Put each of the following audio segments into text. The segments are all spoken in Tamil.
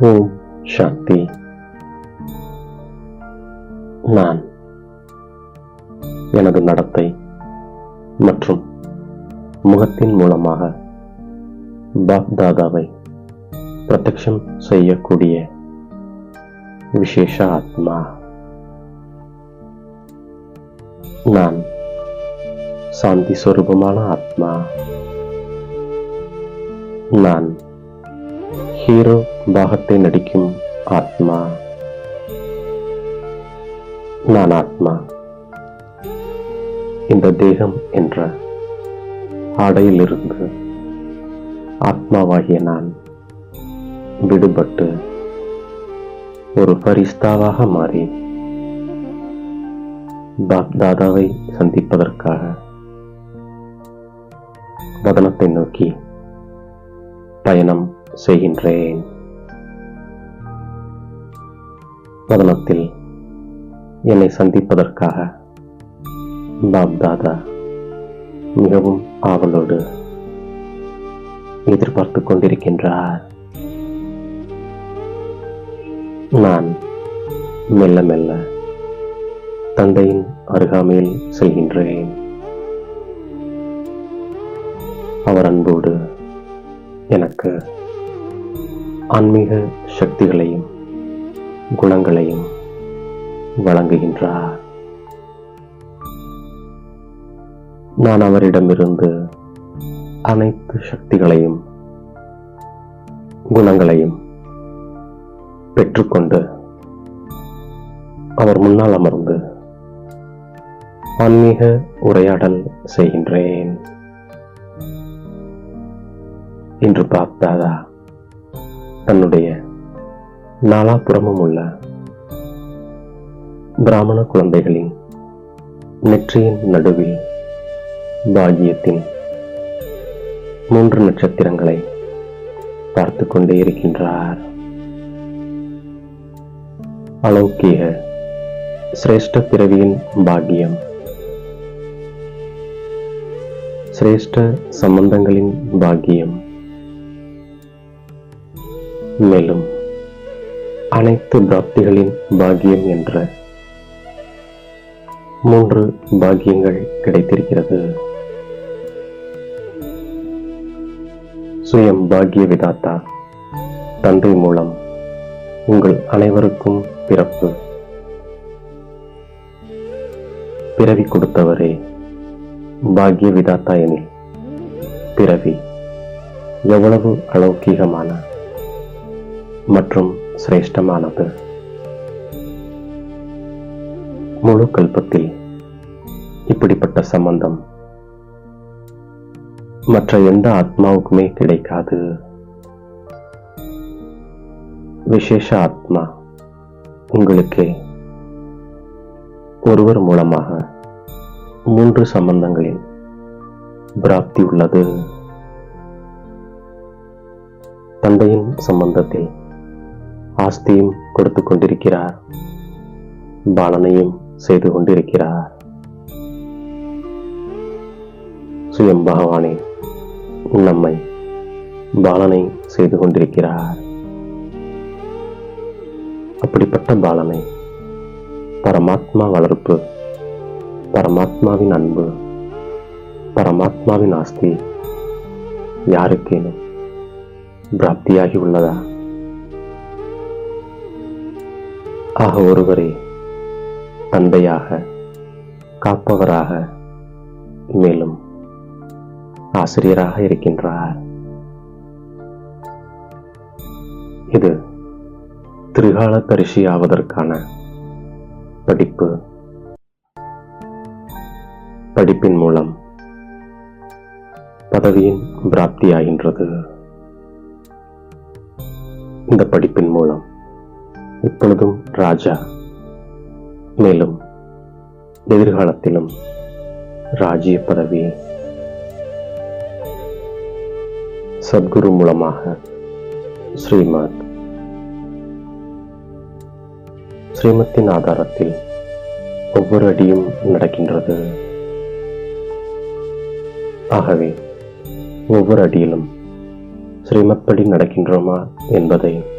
ஓம் சக்தி. நான் எனது நடத்தை மற்றும் முகத்தின் மூலமாக பாப் தாதாவை பிரத்யக்ஷம் செய்யக்கூடிய விசேஷ ஆத்மா. நான் சாந்தி ஸ்வரூபமான ஆத்மா. நான் ஹீரோ பாகத்தை நடிக்கும் ஆத்மா. நான் ஆத்மா. இந்த தேகம் என்ற ஆடையிலிருந்து ஆத்மாவாகிய நான் விடுபட்டு ஒரு பரிஸ்தாவாக மாறி பாப் தாதாவை சந்திப்பதற்காக வதனத்தை நோக்கி பயணம் செய்கின்றேன். வதனத்தில் என்னை சந்திப்பதற்காக பாப் தாதா மிகவும் ஆவலோடு எதிர்பார்த்து கொண்டிருக்கின்றார். நான் மெல்ல மெல்ல தந்தையின் அருகாமையில் செல்கின்றேன். அவர் அன்போடு எனக்கு ஆன்மீக சக்திகளையும் குணங்களையும் வழங்குகின்றார். நான் அவரிடமிருந்து அனைத்து சக்திகளையும் குணங்களையும் பெற்றுக்கொண்டு அவர் முன்னால் அமர்ந்து ஆன்மீக உரையாடல் செய்கின்றேன். என்று பார்த்தாதா? தன்னுடைய நாலாபுறமும் உள்ள பிராமண குழந்தைகளின் நெற்றியின் நடுவில் பாகியத்தின் மூன்று நட்சத்திரங்களை பார்த்து கொண்டே இருக்கின்றார். அலௌக்கிய சிரேஷ்ட பிறவியின் பாக்கியம் சிரேஷ்ட சம்பந்தங்களின் பாக்கியம் மேலும் அனைத்து பிராப்திகளின் பாக்கியம் என்ற மூன்று பாக்கியங்கள் கிடைத்திருக்கிறது. சுயம் பாக்கிய விதாத்தா தந்தை மூலம் உங்கள் அனைவருக்கும் பிறப்பு. பிறவி கொடுத்தவரே பாக்கிய விதாத்தா எனில் பிறவி எவ்வளவு அலௌகீகமான மற்றும் சிரேஷ்டமானது. முழு கல்பத்தில் இப்படிப்பட்ட சம்பந்தம். மற்ற எந்த ஆத்மாவுக்குமே கிடைக்காது. விசேஷ ஆத்மா உங்களுக்கு. ஒருவர் மூலமாக மூன்று சம்பந்தங்களின் பிராப்தி உள்ளது. தந்தையின் சம்பந்தத்தில் ஆஸ்தியும் கொடுத்து கொண்டிருக்கிறார். பாலனையும் செய்து கொண்டிருக்கிறார். சுயம் பகவானே நம்மை பாலனை செய்து கொண்டிருக்கிறார். அப்படிப்பட்ட பாலனை பரமாத்மா வளர்ப்பு பரமாத்மாவின் அன்பு பரமாத்மாவின் ஆஸ்தி யாருக்கேனும் பிராப்தியாகி உள்ளதா? ஆக ஒருவரே தந்தையாக காப்பவராக மேலும் ஆசிரியராக இருக்கின்றார். இது திரிகால தரிசி ஆவதற்கான படிப்பு. படிப்பின் மூலம் பதவியின் பிராப்தியாகின்றது. இந்த படிப்பின் மூலம் இப்பொழுதும் ராஜா. மேலும் எதிர்காலத்திலும் ராஜ்ய பதவி சத்குரு மூலமாக ஸ்ரீமத் ஸ்ரீமத்தின் ஆதாரத்தில் ஒவ்வொரு அடியும் நடக்கின்றது. ஆகவே ஒவ்வொரு அடியிலும் ஸ்ரீமத் படி நடக்கின்றோமா என்பதை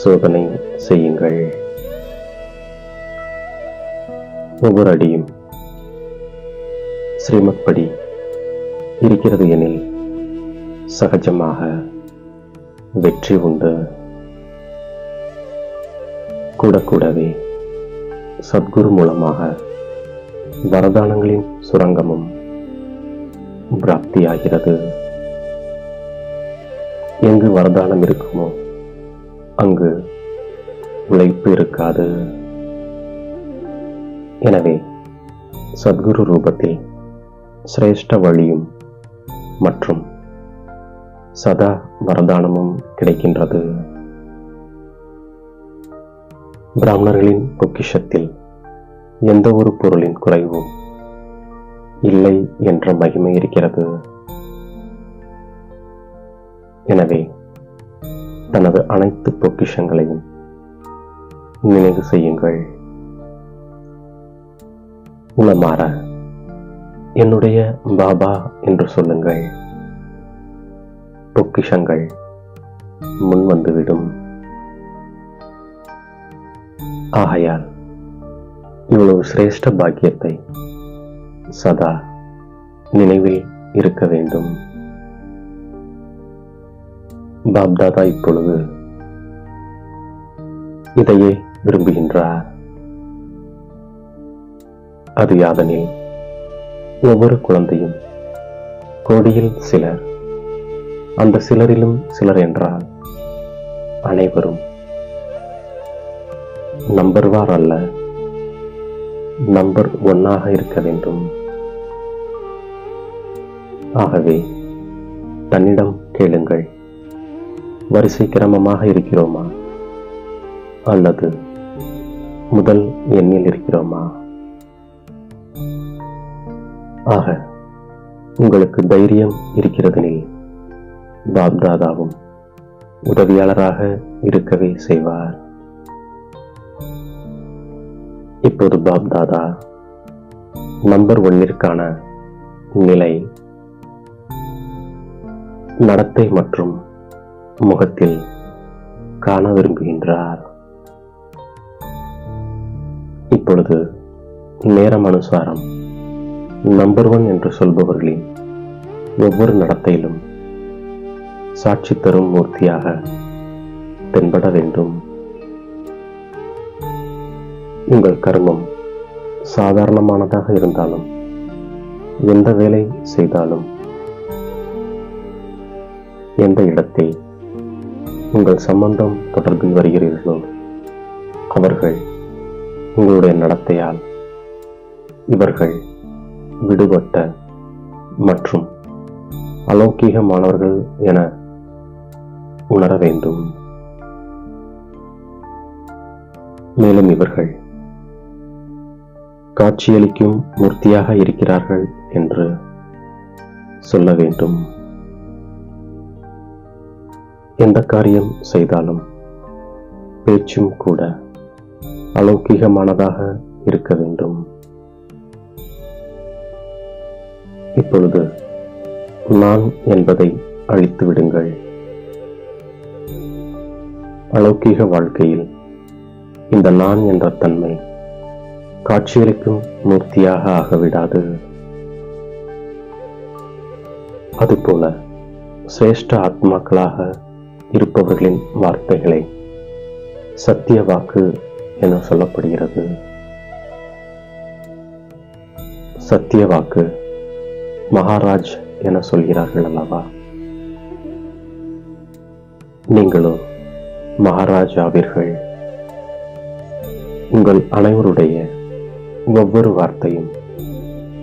சோதனை செய்யுங்கள். ஒவ்வொரு அடியும் ஸ்ரீமத்படி இருக்கிறது எனில் சகஜமாக வெற்றி உண்டு. கூட கூடவே சத்குரு மூலமாக வரதானங்களின் சுரங்கமும் பிராப்தியாகிறது. எங்கு வரதானம் இருக்குமோ அங்கு உழைப்பு இருக்காது. எனவே சத்குரு ரூபத்தில் சிரேஷ்ட வழியும் மற்றும் சதா வரதானமும் கிடைக்கின்றது. பிராமணர்களின் பொக்கிஷத்தில் எந்த ஒரு பொருளின் குறைவும் இல்லை என்ற மகிமை இருக்கிறது. எனவே தனது அனைத்து பொக்கிஷங்களையும் நினைவு செய்யுங்கள். உளமாற என்னுடைய பாபா என்று சொல்லுங்கள். பொக்கிஷங்கள் முன் வந்துவிடும். ஆகையால் இவ்வளவு சிரேஷ்ட பாக்கியத்தை சதா நினைவில் இருக்க வேண்டும். பாப்தாதா இப்பொழுது இதையே விரும்புகின்றார். அது யாதனில் ஒவ்வொரு குழந்தையும் கோடியில் சிலர் அந்த சிலரிலும் சிலர் என்றால் அனைவரும் நம்பர்வார் அல்ல நம்பர் ஒன்னாக இருக்க வேண்டும். ஆகவே தன்னிடம் கேளுங்கள். வரிசை கிரமமாக இருக்கிறோமா? அல்லது முதல் எண்ணில் இருக்கிறோமா? ஆக உங்களுக்கு தைரியம் இருக்கிறதெனில் பாப்தாதாவும் உதவியாளராக இருக்கவே செய்வார். இப்போது பாப்தாதா நம்பர் ஒன்னிற்கான நிலை நடத்தை மற்றும் முகத்தில் காண விரும்புகின்றார். இப்பொழுது நேரம் அனுசாரம் நம்பர் ஒன் என்று சொல்பவர்களின் ஒவ்வொரு நடத்தையிலும் சாட்சி தரும் மூர்த்தியாக தென்பட வேண்டும். உங்கள் கர்மம் சாதாரணமானதாக இருந்தாலும் எந்த வேலை செய்தாலும் எந்த இடத்தில் உங்கள் சம்பந்தம் தொடர்பில் வருகிறீர்களோ? அவர்கள் உங்களுடைய நடத்தையால் இவர்கள் விடுபட்ட மற்றும் அலௌகீகமானவர்கள் என உணர வேண்டும். மேலும் இவர்கள் காட்சியளிக்கும் மூர்த்தியாக இருக்கிறார்கள் என்று சொல்ல வேண்டும். எந்த காரியம் செய்தாலும் பேச்சும் கூட அலௌகிகமானதாக இருக்க வேண்டும். இப்பொழுது நான் என்பதை அழித்து விடுங்கள். அலௌகிக வாழ்க்கையில் இந்த நான் என்ற தன்மை காட்சியளிக்கும் மூர்த்தியாக ஆகவிடாது அதுபோல சிரேஷ்ட ஆத்மாக்களாக இருப்பவர்களின் வார்த்தைகளை சத்திய வாக்கு என சொல்லப்படுகிறது. சத்திய வாக்கு மகாராஜ் என சொல்கிறார்கள் அல்லவா? நீங்களோ மகாராஜ் ஆவீர்கள் உங்கள் அனைவருடைய ஒவ்வொரு வார்த்தையும்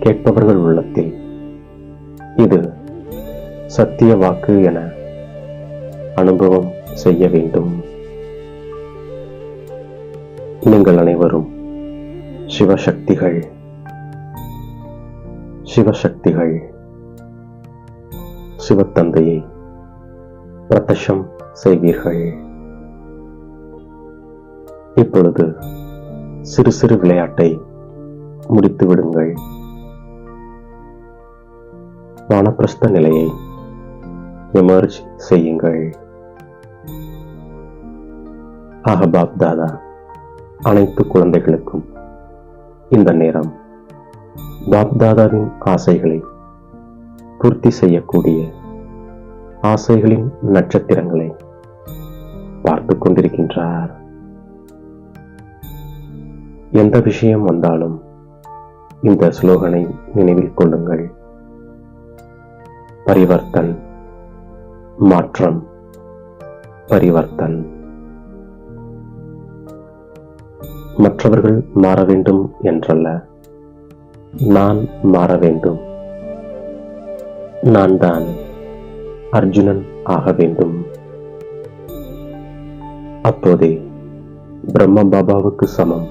கேட்பவர்கள் உள்ளத்தில் இது சத்திய வாக்கு என அனுபவம் செய்ய வேண்டும். நீங்கள் அனைவரும் சிவசக்திகள். சிவசக்திகள். சிவத்தந்தையை பிரதட்சம் செய்வீர்கள். இப்பொழுது சிறு சிறு விளையாட்டை முடித்து விடுங்கள். வானப்பிரஸ்த நிலையை எமர்ஜ் செய்யுங்கள். அஹபாப் தாதா அனைத்து குழந்தைகளுக்கும் இந்த நேரம் பாப்தாதாவின் ஆசைகளை பூர்த்தி செய்யக்கூடிய ஆசைகளின் நட்சத்திரங்களை பார்த்து கொண்டிருக்கின்றார். எந்த விஷயம் வந்தாலும் இந்த ஸ்லோகனை நினைவில் கொள்ளுங்கள். பரிவர்த்தன் மாற்றம் பரிவர்த்தன். மற்றவர்கள் மாற வேண்டும் என்றல்ல. நான் மாற வேண்டும். நான் தான் அர்ஜுனன் ஆக வேண்டும். அப்போதே பிரம்ம பாபாவுக்கு சமம்.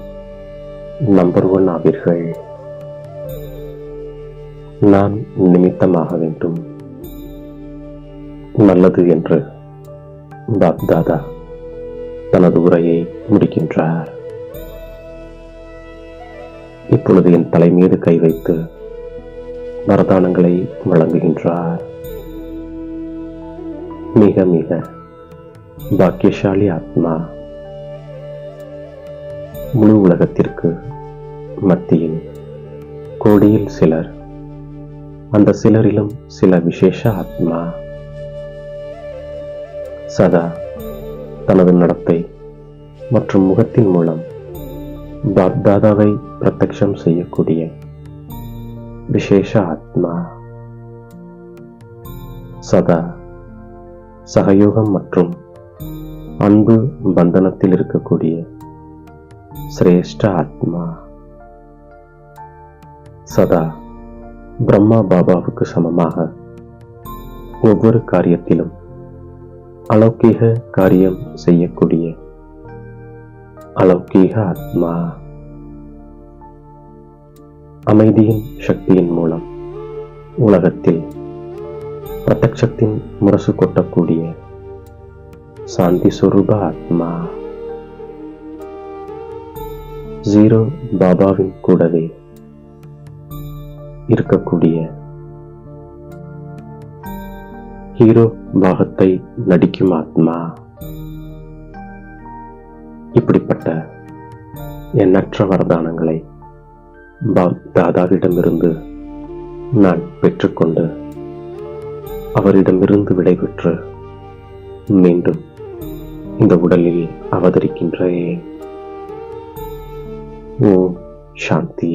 நம்பர் ஒன் ஆவீர்கள். நான் நிமித்தமாக வேண்டும். நல்லது என்று பாப்தாதா தனது உரையை முடிக்கின்றார். இப்பொழுது என் தலை மீது கை வைத்து வரதானங்களை வழங்குகின்றார். மிக மிக பாக்கியசாலி ஆத்மா முழு உலகத்திற்கு மத்தியில் கோடியில் சிலர் அந்த சிலரிலும் சில விசேஷ ஆத்மா. சதா தனது நடத்தை மற்றும் முகத்தின் மூலம் பாப்தாதாவை பிரத்யக்ஷம் செய்யக்கூடிய விசேஷ ஆத்மா. சதா சகயோகம் மற்றும் அன்பு பந்தனத்தில் இருக்கக்கூடிய சிரேஷ்ட ஆத்மா. சதா பிரம்மா பாபாவுக்கு சமமாக ஒவ்வொரு காரியத்திலும் அலௌகிக காரியம் செய்யக்கூடிய அலௌகீக ஆத்மா அமைதியின் சக்தியின் மூலம் உலகத்தில் பிரத்யக்ஷத்தின் முரசு கொட்டக்கூடிய சாந்தி சுரூப ஆத்மா. ஜீரோ பாபாவின் கூடவே இருக்கக்கூடிய ஹீரோ பாகத்தை நடிக்கும் ஆத்மா. இப்படிப்பட்ட எண்ணற்ற வரதானங்களை தாதாவிடமிருந்து நான் பெற்றுக்கொண்டு அவரிடமிருந்து விடைபெற்று மீண்டும் இந்த உடலில் அவதரிக்கின்றேன். ஓம் சாந்தி.